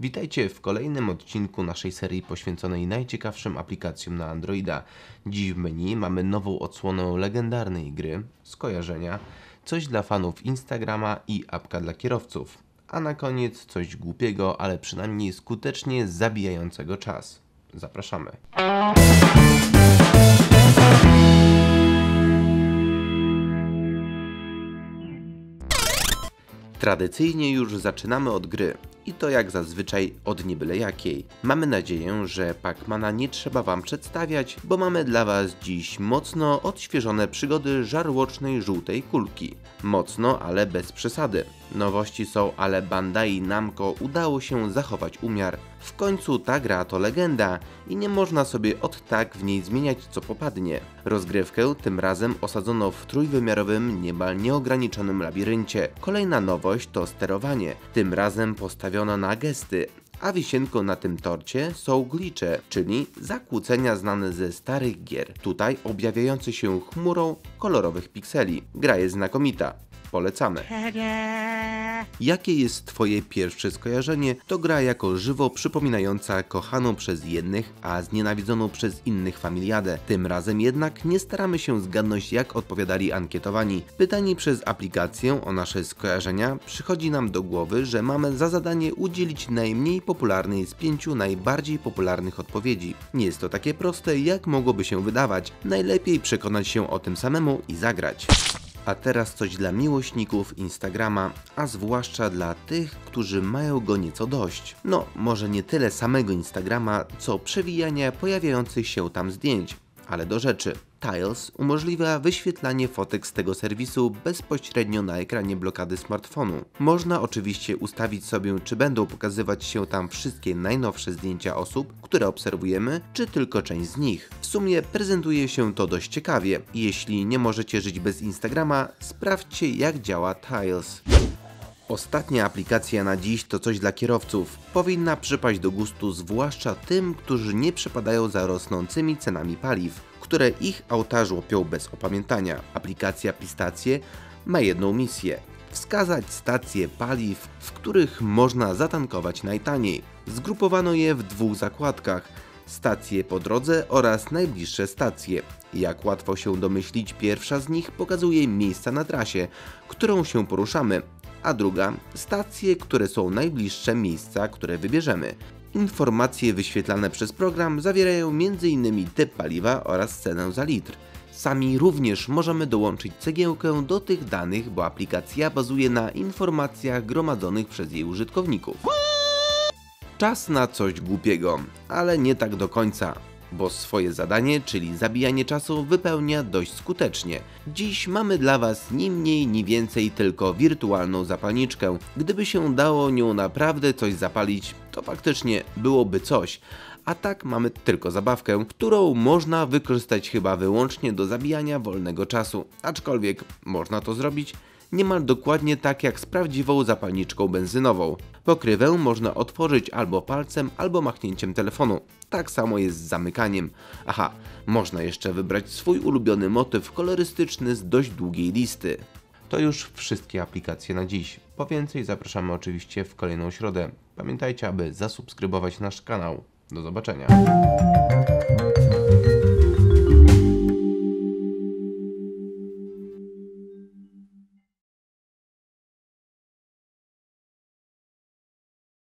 Witajcie w kolejnym odcinku naszej serii poświęconej najciekawszym aplikacjom na Androida. Dziś w menu mamy nową odsłonę legendarnej gry, skojarzenia, coś dla fanów Instagrama i apka dla kierowców. A na koniec coś głupiego, ale przynajmniej skutecznie zabijającego czas. Zapraszamy. Tradycyjnie już zaczynamy od gry. I to jak zazwyczaj od niebyle jakiej. Mamy nadzieję, że Pacmana nie trzeba wam przedstawiać, bo mamy dla was dziś mocno odświeżone przygody żarłocznej żółtej kulki. Mocno, ale bez przesady. Nowości są, ale Bandai Namco udało się zachować umiar. W końcu ta gra to legenda i nie można sobie od tak w niej zmieniać co popadnie. Rozgrywkę tym razem osadzono w trójwymiarowym, niemal nieograniczonym labiryncie. Kolejna nowość to sterowanie. Tym razem postawiono na gesty, a wisienką na tym torcie są glicze, czyli zakłócenia znane ze starych gier. Tutaj objawiające się chmurą kolorowych pikseli. Gra jest znakomita. Polecamy. Jakie jest Twoje pierwsze skojarzenie? To gra jako żywo przypominająca kochaną przez jednych, a znienawidzoną przez innych familiadę. Tym razem jednak nie staramy się zgadnąć jak odpowiadali ankietowani. Pytani przez aplikację o nasze skojarzenia przychodzi nam do głowy, że mamy za zadanie udzielić najmniej popularnej z pięciu najbardziej popularnych odpowiedzi. Nie jest to takie proste jak mogłoby się wydawać. Najlepiej przekonać się o tym samemu i zagrać. A teraz coś dla miłośników Instagrama, a zwłaszcza dla tych, którzy mają go nieco dość. No, może nie tyle samego Instagrama, co przewijania pojawiających się tam zdjęć, ale do rzeczy. Tiles umożliwia wyświetlanie fotek z tego serwisu bezpośrednio na ekranie blokady smartfonu. Można oczywiście ustawić sobie, czy będą pokazywać się tam wszystkie najnowsze zdjęcia osób, które obserwujemy, czy tylko część z nich. W sumie prezentuje się to dość ciekawie. Jeśli nie możecie żyć bez Instagrama, sprawdźcie jak działa Tiles. Ostatnia aplikacja na dziś to coś dla kierowców. Powinna przypaść do gustu zwłaszcza tym, którzy nie przepadają za rosnącymi cenami paliw, które ich auta żłopią bez opamiętania. Aplikacja Pistacje ma jedną misję. Wskazać stacje paliw, w których można zatankować najtaniej. Zgrupowano je w dwóch zakładkach. Stacje po drodze oraz najbliższe stacje. Jak łatwo się domyślić, pierwsza z nich pokazuje miejsca na trasie, którą się poruszamy, a druga stacje, które są najbliższe miejsca, które wybierzemy. Informacje wyświetlane przez program zawierają m.in. typ paliwa oraz cenę za litr. Sami również możemy dołączyć cegiełkę do tych danych, bo aplikacja bazuje na informacjach gromadzonych przez jej użytkowników. Czas na coś głupiego, ale nie tak do końca bo swoje zadanie, czyli zabijanie czasu, wypełnia dość skutecznie. Dziś mamy dla Was ni mniej, ni więcej tylko wirtualną zapalniczkę. Gdyby się dało nią naprawdę coś zapalić, to faktycznie byłoby coś. A tak mamy tylko zabawkę, którą można wykorzystać chyba wyłącznie do zabijania wolnego czasu. Aczkolwiek można to zrobić niemal dokładnie tak jak z prawdziwą zapalniczką benzynową. Pokrywę można otworzyć albo palcem, albo machnięciem telefonu. Tak samo jest z zamykaniem. Aha, można jeszcze wybrać swój ulubiony motyw kolorystyczny z dość długiej listy. To już wszystkie aplikacje na dziś. Po więcej zapraszamy oczywiście w kolejną środę. Pamiętajcie, aby zasubskrybować nasz kanał. Do zobaczenia.